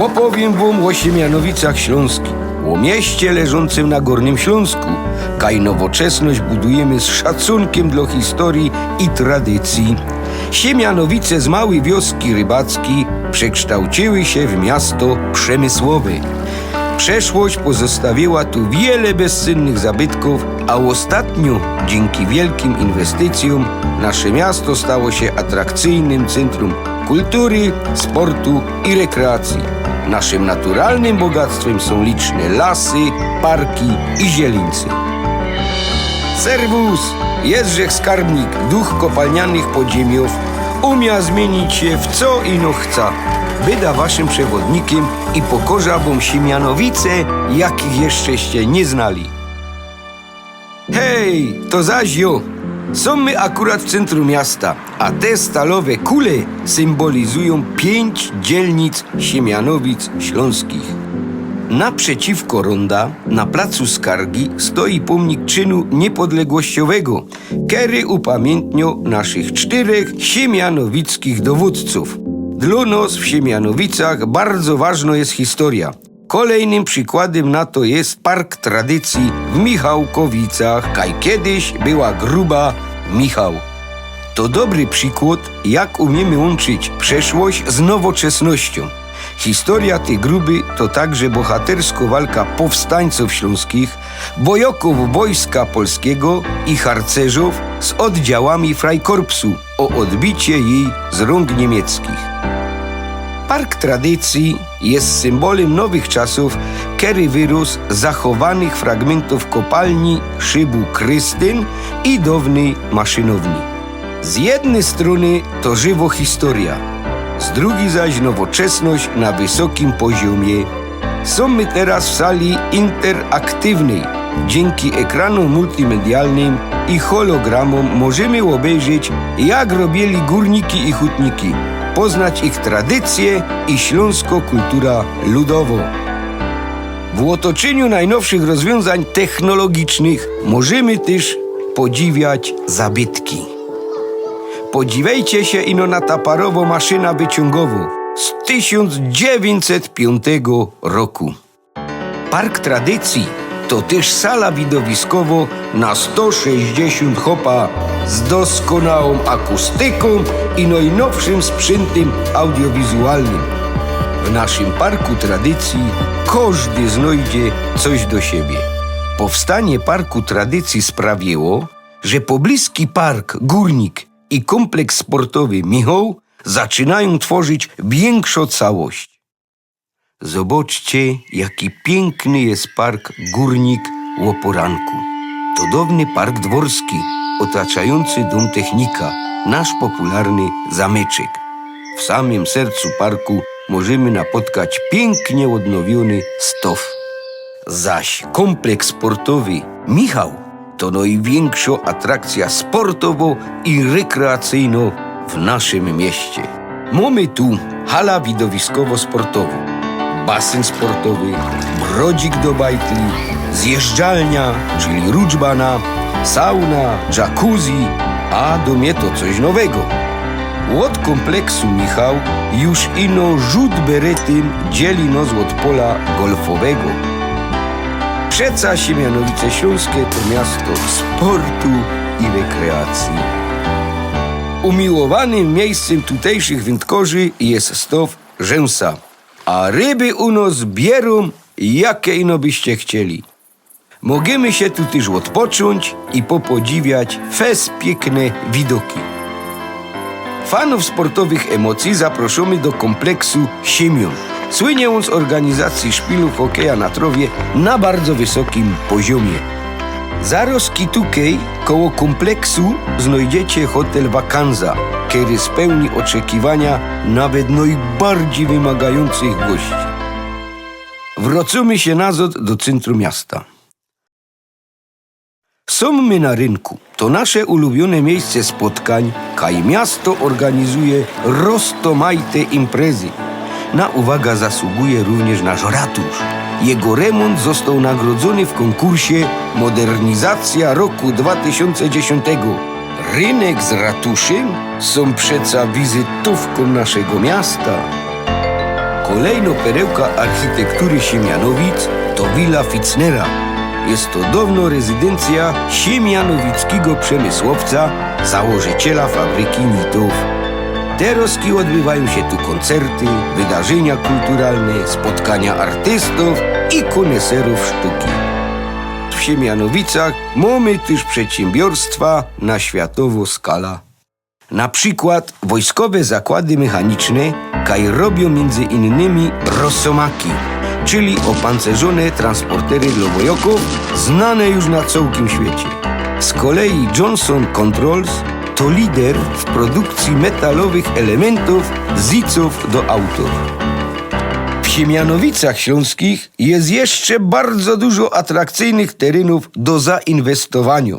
Opowiem wam o Siemianowicach Śląskich, o mieście leżącym na Górnym Śląsku. Kaj nowoczesność budujemy z szacunkiem dla historii i tradycji. Siemianowice z małej wioski rybackiej przekształciły się w miasto przemysłowe. Przeszłość pozostawiła tu wiele bezcennych zabytków, a ostatnio, dzięki wielkim inwestycjom, nasze miasto stało się atrakcyjnym centrum kultury, sportu i rekreacji. Naszym naturalnym bogactwem są liczne lasy, parki i zielińce. Serwus! Jezdrzech skarbnik, duch kopalnianych podziemiów, umia zmienić się w co ino chca. Byda waszym przewodnikiem i pokorza wam Siemianowice, jakich jeszczeście nie znali. Hej, to zaś! Są my akurat w centrum miasta, a te stalowe kule symbolizują pięć dzielnic Siemianowic Śląskich. Naprzeciwko ronda, na placu Skargi, stoi pomnik czynu niepodległościowego, który upamiętnią naszych czterech siemianowickich dowódców. Dla nas w Siemianowicach bardzo ważna jest historia. Kolejnym przykładem na to jest Park Tradycji w Michałkowicach, kaj kiedyś była gruba Michał. To dobry przykład, jak umiemy łączyć przeszłość z nowoczesnością. Historia tej gruby to także bohatersko walka powstańców śląskich, bojoków Wojska Polskiego i harcerzów z oddziałami Freikorpsu o odbicie jej z rąk niemieckich. Park Tradycji jest symbolem nowych czasów, który wyrósł zachowanych fragmentów kopalni szybu Krystyn i dawnej maszynowni. Z jednej strony to żywo historia, z drugiej zaś nowoczesność na wysokim poziomie. Są my teraz w sali interaktywnej. Dzięki ekranom multimedialnym i hologramom możemy obejrzeć, jak robili górniki i hutniki, poznać ich tradycje i śląsko-kultura ludowo. W otoczeniu najnowszych rozwiązań technologicznych możemy też podziwiać zabytki. Podziwiajcie się ino na ta parowo maszyna wyciągową z 1905 roku. Park Tradycji to też sala widowiskowo na 160 hopa z doskonałą akustyką i najnowszym sprzętem audiowizualnym. W naszym Parku Tradycji każdy znajdzie coś do siebie. Powstanie Parku Tradycji sprawiło, że pobliski park Górnik i kompleks sportowy Michał zaczynają tworzyć większą całość. Zobaczcie, jaki piękny jest park Górnik Łoporanku. To dawny park dworski, otaczający dom technika, nasz popularny zamyczek. W samym sercu parku możemy napotkać pięknie odnowiony stow. Zaś kompleks sportowy Michał to największa atrakcja sportowo i rekreacyjna w naszym mieście. Mamy tu hala widowiskowo-sportową, basen sportowy, brodzik do bajtli, zjeżdżalnia, czyli ruczbana, sauna, jacuzzi, a do mnie to coś nowego. Od kompleksu Michał już ino rzut beretym dzieli nos od pola golfowego. Przeca Siemianowice Śląskie to miasto sportu i rekreacji. Umiłowanym miejscem tutejszych wędkorzy jest stow Rzęsa, a ryby u nas bierą, jakie ino byście chcieli. Możemy się tu też odpocząć i popodziwiać fes piękne widoki. Fanów sportowych emocji zaproszony do kompleksu Siemion. Słynie on z organizacji szpilów hokeja na trowie na bardzo wysokim poziomie. Zaroski tukej koło kompleksu znajdziecie hotel Wakanza, który spełni oczekiwania nawet najbardziej wymagających gości. Wracamy się nazad do centrum miasta. Są my na rynku. To nasze ulubione miejsce spotkań, kaj miasto organizuje roztomajte imprezy. Na uwagę zasługuje również nasz ratusz. Jego remont został nagrodzony w konkursie Modernizacja roku 2010. Rynek z ratuszem są przeca wizytówką naszego miasta. Kolejno perełka architektury Siemianowic to Villa Fitznera. Jest to dawno rezydencja siemianowickiego przemysłowca, założyciela fabryki nitów. Teroski odbywają się tu koncerty, wydarzenia kulturalne, spotkania artystów i koneserów sztuki. W Siemianowicach mamy też przedsiębiorstwa na światowo skala. Na przykład wojskowe zakłady mechaniczne, kaj robią między innymi Rosomaki, czyli opancerzone transportery dla wojoków, znane już na całym świecie. Z kolei Johnson Controls to lider w produkcji metalowych elementów ziców do autów. W Siemianowicach Śląskich jest jeszcze bardzo dużo atrakcyjnych terenów do zainwestowania.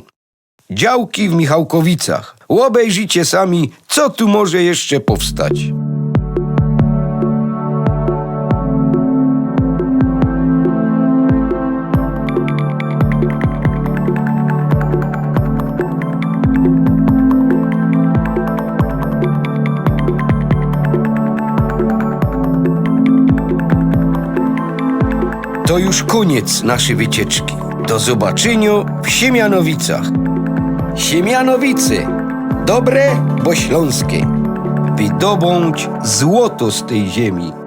Działki w Michałkowicach. Obejrzyjcie sami, co tu może jeszcze powstać. To już koniec naszej wycieczki. Do zobaczenia w Siemianowicach. Siemianowice, dobre, bo śląskie. Wydobądź złoto z tej ziemi.